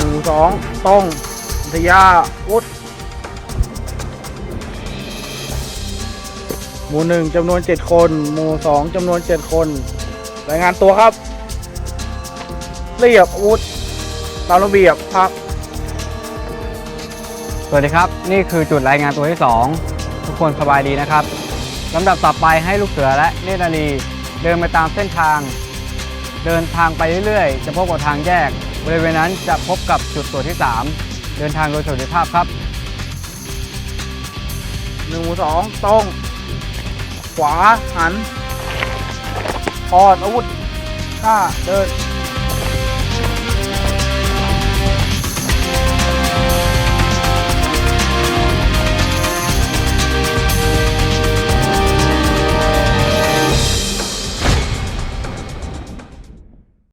มู่สองต้องทยาวุฒหมู่หนึ่งจำนวนเจ็ดคน หมู่สองจำนวนเจ็ดคน รายงานตัวครับ เรียบอาวุธตามระเบียบพักสวัสดีครับ นี่คือจุดรายงานตัวที่ 2 ทุกคนสบายดีนะครับลำดับต่อไปให้ลูกเสือและเนตรนารีเดินไปตามเส้นทาง เดินทางไปเรื่อยๆ จะพบกับทางแยก บริเวณนั้นจะพบกับจุดตรวจที่ 3 เดินทางโดยสวัสดิภาพครับหนึ่งสองตรงขวาหันพอดอาวุธข้าเดิน